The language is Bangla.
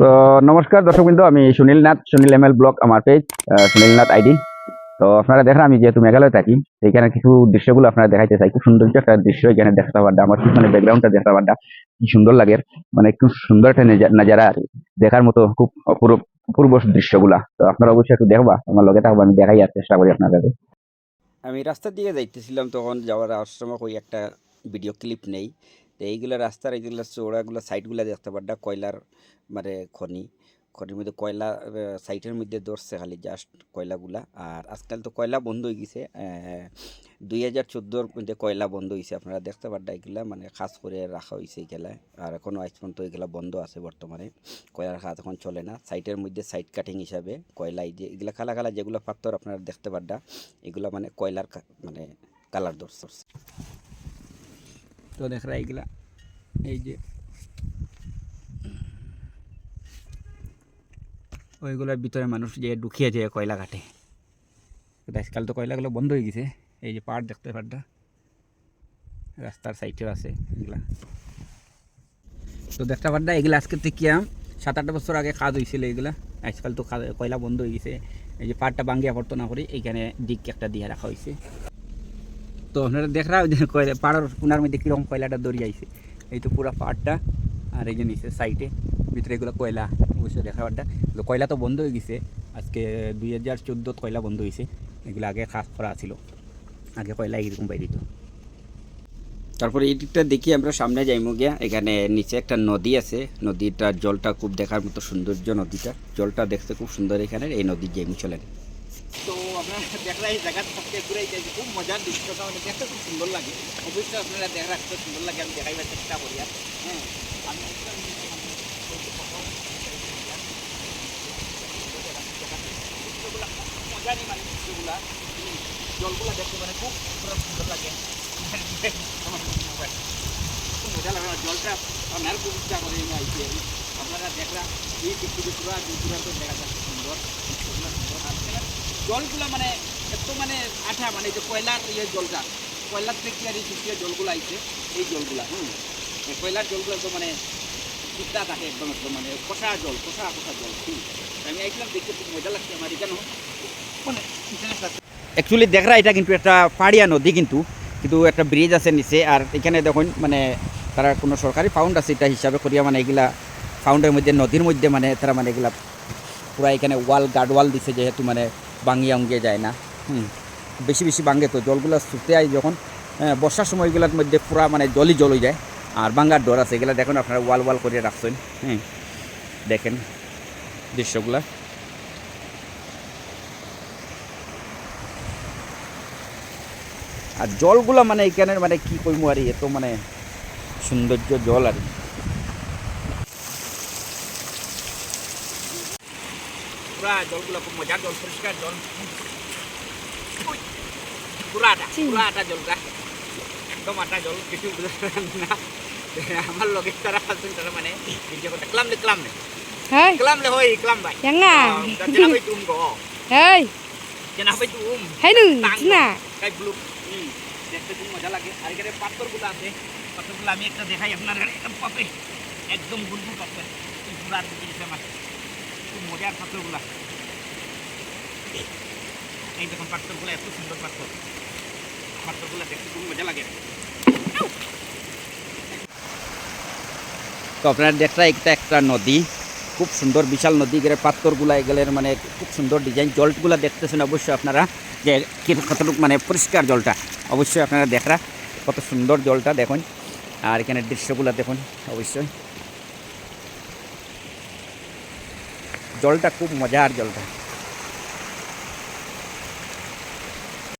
তো নমস্কার দর্শকবৃন্দ, আমি Sunil Nath, Sunil M L blog আমার পেজ সুনীল নাথ আইডি তো আপনারা দেখেন, আমি যেহেতু মেঘালয় থাকি এখানে কিছু দৃশ্যগুলো আপনারা দেখাইতে চাই। খুব সুন্দর একটা দৃশ্য, এখানে দেখতে পারডা আমার পিছনে ব্যাকগ্রাউন্ডটা দেখতে পারডা কি সুন্দর লাগে মানে একটু সুন্দর একটা নাজারা আর। দেখার মতো খুব অপূর্ব অপূর্ব দৃশ্যগুলা। তো আপনারা অবশ্যই একটু দেখবা, আমার লগে থাকব, আমি দেখাই আর চেষ্টা করি আপনাদের। আমি রাস্তার দিকে যাইতেছিলাম, তখন যাওয়ার আশ্রমে ওই একটা ভিডিও ক্লিপ নেই। তো এইগুলো রাস্তার এইগুলো চৌড়াগুলো সাইডগুলো দেখতে পাড্ডা কয়লার মানে খনি। খনির মধ্যে কয়লা সাইটের মধ্যে ধরছে খালি জাস্ট কয়লাগুলা। আর আজকাল তো কয়লা বন্ধ হয়ে গেছে দুই হাজার চোদ্দোর মধ্যে কয়লা বন্ধ হয়েছে। আপনারা দেখতে পাড্ডা এগুলা মানে খাস করে রাখা হয়েছে এগুলা আর এখনও আজ পর্যন্ত এগুলা বন্ধ আছে বর্তমানে। কয়লার কাজ এখন চলে না। সাইটের মধ্যে সাইড কাটিং হিসাবে কয়লা, এই যে এগুলা খালা খালা যেগুলো পাত্তর আপনারা দেখতে পাড্ডা এগুলা মানে কয়লার মানে কালার ধরছে। তো দেখরা এইগুলা এই যে ওইগুলোর ভিতরে মানুষ যে ঢুকিয়ে যায় কয়লা কিন্তু আজকাল তো কয়লাগুলো বন্ধ হয়ে গেছে এই যে পাড় দেখতে পাড়টা রাস্তার সাইডেও আছে এগুলা তো দেখতে পাড্ডা এগুলা আজকে থেকে সাত আট বছর আগে কাজ হয়েছিল এগুলা আজকাল তো কয়লা বন্ধ হয়ে গেছে এই যে পাড়টা বাঙ্গিয়া পড়তো না করে এইখানে দিক একটা দিয়ে রাখা হয়েছে তো আপনারা দেখরা ওই যে কয়লা পাড়ার কোনার মধ্যে কীরকম কয়লাটা দড়ি আইছে। এই তো পুরো পাড়টা আর এই যে নিচে সাইডে ভিতরে এগুলো কয়লা অবশ্যই দেখা পাড়টা। তো কয়লা তো বন্ধ হয়ে গেছে আজকে দুই হাজার চোদ্দোত কয়লা বন্ধ হয়েছে এগুলো আগে কাজ করা ছিল আগে কয়লা এরকম বাইরে দিত। তারপরে এই দিকটা দেখি আমরা সামনে যাইমো গিয়া এখানে নিচে একটা নদী আছে নদীটার জলটা খুব দেখার মতো সৌন্দর্য নদীটা। জলটা দেখতে খুব সুন্দর এখানে এই নদীর যাইমু চলেন তো আপনারা দেখরা এই জায়গাটা সবকে ঘুরে যাইছে খুব মজার দৃশ্যটা মানে দেখতে খুব সুন্দর লাগে। অবশ্যই আপনারা দেখা রাখতে সুন্দর লাগে, আমি দেখাইবার চেষ্টা করি হ্যাঁ আমি মজারই মানে দৃশ্যগুলা জলগুলা দেখতে মানে খুব সুন্দর লাগে। খুব মজা লাগে জলটা আমার খুব ইচ্ছা করে কি। আপনারা দেখরা এই পৃথিবী পুরো দূর দূরান্ত দেখা যাচ্ছে সুন্দর দৃশ্যগুলা সুন্দর আর এখানে জলগুলা মানে এত মানে আঠা মানে যে কয়লার ইয়ে জলটা, কয়লার থেকে আর এই জলগুলো আইছে, এই জলগুলা, হুম? কয়লার জলগুলো তো মানে চিন্তা থাকে একদম একদম মানে কষা জল কষা কষা জল, হুম? আমি আইছিলাম দেখতে, খুব মজা লাগছে আমার এখানেও। মানে অ্যাকচুয়ালি দেখরা এটা কিন্তু একটা পাড়িয়া নদী কিন্তু কিন্তু একটা ব্রিজ আছে নিচে, আর এখানে দেখুন মানে তারা কোনো সরকারি ফাউন্ড আছে এটা হিসাবে করিয়া মানে এগুলা ফাউন্ডের মধ্যে, নদীর মধ্যে মানে তারা মানে এগুলা পুরা এখানে ওয়াল, গার্ড ওয়াল দিছে যেহেতু মানে বাঙ্গিয়া উঙ্গিয়ে যায় না। হুম বেশি বেশি বাঙ্গে তো। জলগুলো শুতে আয় যখন। হ্যাঁ, বর্ষার সময়গুলোর মধ্যে পুরা মানে জলই জল হয়ে যায়। আর বাঙ্গার ডর আছে। এগুলা দেখুন আপনারা ওয়াল ওয়াল করে রাখছেন। হ্যাঁ দেখেন দৃশ্যগুলা। আর জলগুলা মানে এখানের মানে কি কইমু আর এত মানে সৌন্দর্য জল আর পুরা জলগুলো খুব মজার জল পরিষ্কার জল উই, পুরাটা পুরাটা জলটা একদম আটা জল কিছু বুঝলাম না আমার লগে তারা আছেন তারা মানে ভিডিও করতে ক্লামলে ক্লামলে Hei, ক্লামলে হই ক্লাম ভাই yang nga. জানা ভাই তুম গো Hei, জানা ভাই তুম hei nu, Tang. cina. গাই ব্লু হুম দেখতে খুব মজা লাগে আর এখানে পাথরগুলো আছে পাথরগুলো আমি একটা দেখাই আপনার একদম পাপে একদম গুলগুল পাথর এই পুরো আর কিছু ফেমাস মজার পাথরগুলো এই দেখুন পাথরগুলো এত সুন্দর পাথর পাথরগুলো দেখতে খুব মজা লাগে। তো আপনার দেখরা একটা একটা নদী। খুব সুন্দর, বিশাল নদী। গেলে পাথরগুলা, এগুলোর মানে খুব সুন্দর ডিজাইন জলগুলা দেখতেছেন অবশ্যই আপনারা, যে কতটুকু মানে পরিষ্কার জলটা। অবশ্যই আপনারা দেখরা, কত সুন্দর জলটা দেখুন। আর এখানে দৃশ্যগুলো দেখুন, অবশ্যই। জলটা খুব মজার জলটা।